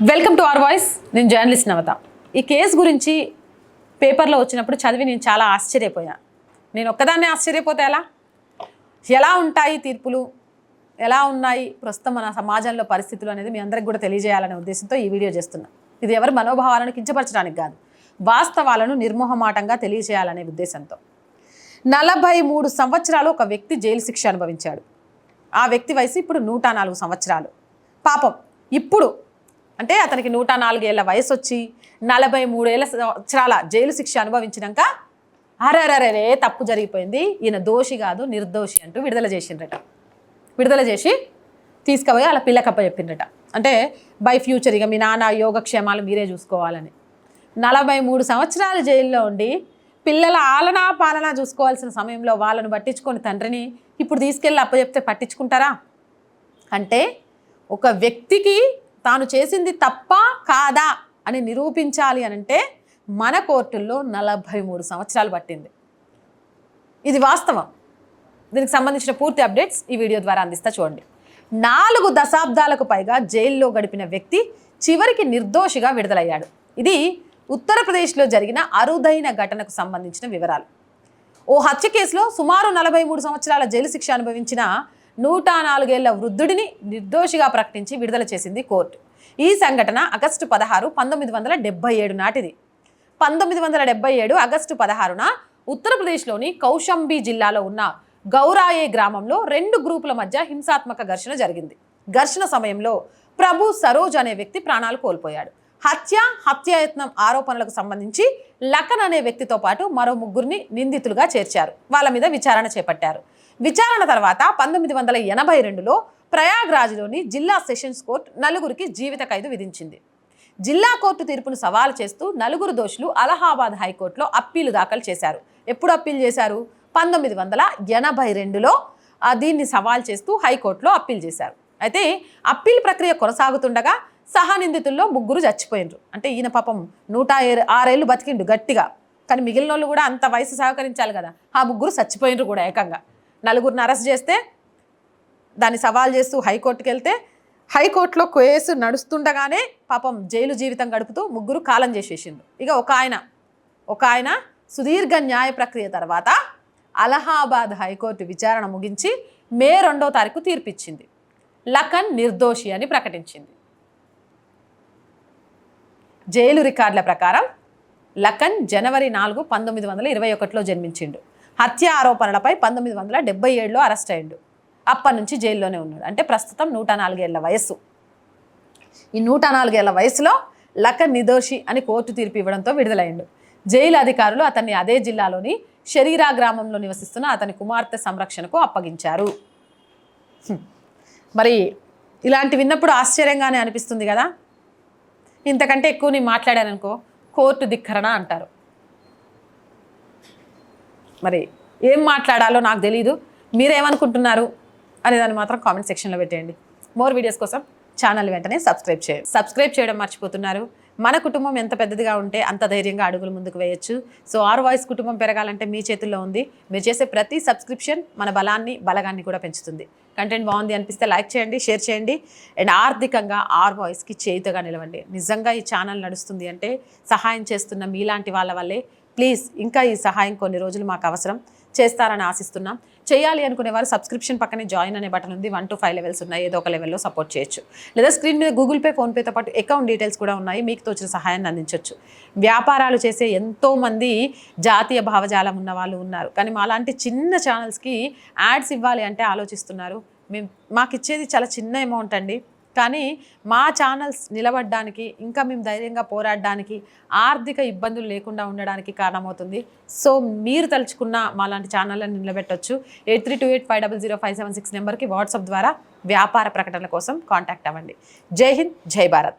Welcome to our voice నేను journalist నవత. ఈ case గురించి పేపర్లో వచ్చినప్పుడు చదివి నేను చాలా ఆశ్చర్యపోయా. నేను ఒక్కదాన్నే ఆశ్చర్యపోతే ఎలా? ఎలా ఉంటాయి తీర్పులు? ఎలా ఉన్నాయి ప్రస్తుతం మన సమాజంలో పరిస్థితులు అనేది మీ అందరికి కూడా తెలియజేయాలనే ఉద్దేశంతో ఈ వీడియో చేస్తున్నా. ఇది ఎవరి మనోభావాలను కించపరచడానికి కాదు వాస్తవాలను నిర్మోహమాటంగా తెలియజేయాలనే ఉద్దేశంతో. నలభై మూడు సంవత్సరాలు ఒక వ్యక్తి జైలు శిక్ష అనుభవించాడు. ఆ వ్యక్తి వయసు ఇప్పుడు నూట నాలుగు సంవత్సరాలు. పాపం ఇప్పుడు అంటే అతనికి నూట నాలుగేళ్ళ వయసు వచ్చి నలభై మూడేళ్ళ సంవత్సరాల జైలు శిక్ష అనుభవించినాక అరరరే తప్పు జరిగిపోయింది. ఈయన దోషి కాదు నిర్దోషి అంటూ విడుదల చేసిండ్రట. విడుదల చేసి తీసుకుపోయి అలా పిల్లకప్ప చెప్పిండ్రట. అంటే బై ఫ్యూచర్ ఇక మీ నాన్న యోగక్షేమాలు మీరే చూసుకోవాలని. నలభై మూడు సంవత్సరాలు జైల్లో ఉండి పిల్లల ఆలనా పాలనా చూసుకోవాల్సిన సమయంలో వాళ్ళను పట్టించుకొని తండ్రిని ఇప్పుడు తీసుకెళ్ళి అప్పచెప్తే పట్టించుకుంటారా? అంటే ఒక వ్యక్తికి తాను చేసింది తప్ప కాదా అని నిరూపించాలి అని అంటే మన కోర్టుల్లో నలభై మూడు సంవత్సరాలు పట్టింది. ఇది వాస్తవం. దీనికి సంబంధించిన పూర్తి అప్డేట్స్ ఈ వీడియో ద్వారా అందిస్తా చూడండి. నాలుగు దశాబ్దాలకు పైగా జైల్లో గడిపిన వ్యక్తి చివరికి నిర్దోషిగా విడుదలయ్యాడు. ఇది ఉత్తరప్రదేశ్లో జరిగిన అరుదైన ఘటనకు సంబంధించిన వివరాలు. ఓ హత్య కేసులో సుమారు నలభై మూడు సంవత్సరాల జైలు శిక్ష అనుభవించిన నూట నాలుగేళ్ళ వృద్ధుడిని నిర్దోషిగా ప్రకటించి విడుదల చేసింది కోర్టు. ఈ సంఘటన ఆగస్టు పదహారు పంతొమ్మిది వందల డెబ్బై ఏడు నాటిది. పంతొమ్మిది వందల డెబ్బై ఏడు ఆగస్టు పదహారున ఉత్తరప్రదేశ్లోని కౌశంబి జిల్లాలో ఉన్న గౌరాయే గ్రామంలో రెండు గ్రూపుల మధ్య హింసాత్మక ఘర్షణ జరిగింది. ఘర్షణ సమయంలో ప్రభు సరోజ్ అనే వ్యక్తి ప్రాణాలు కోల్పోయాడు. హత్య హత్యాయత్నం ఆరోపణలకు సంబంధించి లఖన్ అనే వ్యక్తితో పాటు మరో ముగ్గురిని నిందితులుగా చేర్చారు. వాళ్ళ మీద విచారణ చేపట్టారు. విచారణ తర్వాత పంతొమ్మిది వందల ఎనభై రెండులో ప్రయాగ్రాజ్లోని జిల్లా సెషన్స్ కోర్టు నలుగురికి జీవిత ఖైదు విధించింది. జిల్లా కోర్టు తీర్పును సవాలు చేస్తూ నలుగురు దోషులు అలహాబాద్ హైకోర్టులో అప్పీలు దాఖలు చేశారు. ఎప్పుడు అప్పీల్ చేశారు? పంతొమ్మిది వందల ఎనభై రెండులో ఆ, దీన్ని సవాల్ చేస్తూ హైకోర్టులో అప్పీల్ చేశారు. అయితే అప్పీల్ ప్రక్రియ కొనసాగుతుండగా సహనిందితుల్లో ముగ్గురు చచ్చిపోయినరు. అంటే ఈయన పాపం నూట ఆరేళ్ళు బతికిండు గట్టిగా. కానీ మిగిలిన వాళ్ళు కూడా అంత వయసు సహకరించాలి కదా. ఆ ముగ్గురు చచ్చిపోయినరు కూడా ఏకంగా. నలుగురిని అరెస్ట్ చేస్తే దాన్ని సవాల్ చేస్తూ హైకోర్టుకి వెళ్తే హైకోర్టులో కేసు నడుస్తుండగానే పాపం జైలు జీవితం గడుపుతూ ముగ్గురు కాలం చేసేసిండు. ఇక ఒక ఆయన ఒక ఆయన సుదీర్ఘ న్యాయ ప్రక్రియ తర్వాత అలహాబాద్ హైకోర్టు విచారణ ముగించి మే రెండో తారీఖు తీర్పిచ్చింది. లఖన్ నిర్దోషి అని ప్రకటించింది. జైలు రికార్డుల ప్రకారం లఖన్ జనవరి నాలుగు పంతొమ్మిది వందల ఇరవై ఒకటిలో జన్మించిండు. హత్య ఆరోపణలపై పంతొమ్మిది వందల డెబ్బై ఏడులో అరెస్ట్ అయ్యాడు. అప్పటి నుంచి జైల్లోనే ఉన్నాడు. అంటే ప్రస్తుతం నూట నాలుగేళ్ళ వయస్సు. ఈ నూట నాలుగేళ్ళ వయసులో లఖన్ నిదోషి అని కోర్టు తీర్పు ఇవ్వడంతో విడుదలయ్యాడు. జైలు అధికారులు అతన్ని అదే జిల్లాలోని షరీరా గ్రామంలో నివసిస్తున్న అతని కుమార్తె సంరక్షణకు అప్పగించారు. మరి ఇలాంటి విన్నప్పుడు ఆశ్చర్యంగానే అనిపిస్తుంది కదా? ఇంతకంటే ఎక్కువ నేను మాట్లాడాననుకో కోర్టు ధిక్కరణ అంటారు. మరి ఏం మాట్లాడాలో నాకు తెలియదు మీరేమనుకుంటున్నారు అనే దాన్ని మాత్రం కామెంట్ సెక్షన్లో పెట్టేయండి. మోర్ వీడియోస్ కోసం ఛానల్ వెంటనే సబ్స్క్రైబ్ చేయండి సబ్స్క్రైబ్ చేయడం మర్చిపోతున్నారు. మన కుటుంబం ఎంత పెద్దదిగా ఉంటే అంత ధైర్యంగా అడుగులు ముందుకు వేయచ్చు. సో ఆర్ వాయిస్ కుటుంబం పెరగాలంటే మీ చేతుల్లో ఉంది. మీరు చేసే ప్రతి సబ్స్క్రిప్షన్ మన బలాన్ని బలగాన్ని కూడా పెంచుతుంది. కంటెంట్ బాగుంది అనిపిస్తే లైక్ చేయండి షేర్ చేయండి. అండ్ ఆర్థికంగా ఆర్ వాయిస్కి చేయుతగా నిలవండి. నిజంగా ఈ ఛానల్ నడుస్తుంది అంటే సహాయం చేస్తున్న మీలాంటి వాళ్ళ వల్లే ప్లీజ్ ఇంకా ఈ సహాయం కొన్ని రోజులు మాకు అవసరం. చేస్తారని ఆశిస్తున్నాం. చేయాలి అనుకునే వారు సబ్స్క్రిప్షన్ పక్కనే జాయిన్ అనే బటన్ ఉంది. వన్ టు ఫైవ్ లెవెల్స్ ఉన్నాయి. ఏదో ఒక లెవెల్లో సపోర్ట్ చేయొచ్చు. లేదా స్క్రీన్ మీద గూగుల్ పే ఫోన్పేతో పాటు అకౌంట్ డీటెయిల్స్ కూడా ఉన్నాయి. మీకు తోచిన సహాయాన్ని అందించవచ్చు వ్యాపారాలు చేసే ఎంతోమంది జాతీయ భావజాలం ఉన్న వాళ్ళు ఉన్నారు. కానీ మాలాంటి చిన్న ఛానల్స్కి యాడ్స్ ఇవ్వాలి అంటే ఆలోచిస్తున్నారు. మేము మాకు ఇచ్చేది చాలా చిన్న అమౌంట్ అండి. కానీ మా ఛానల్స్ నిలబడడానికి ఇంకా మేము ధైర్యంగా పోరాడడానికి ఆర్థిక ఇబ్బందులు లేకుండా ఉండడానికి కారణమవుతుంది. సో మీరు తలుచుకున్న మా లాంటి ఛానళ్ళని నిలబెట్టవచ్చు eight three two eight five double zero five seven six నెంబర్కి వాట్సాప్ ద్వారా వ్యాపార ప్రకటనల కోసం కాంటాక్ట్ అవ్వండి. జై హింద్ జై భారత్.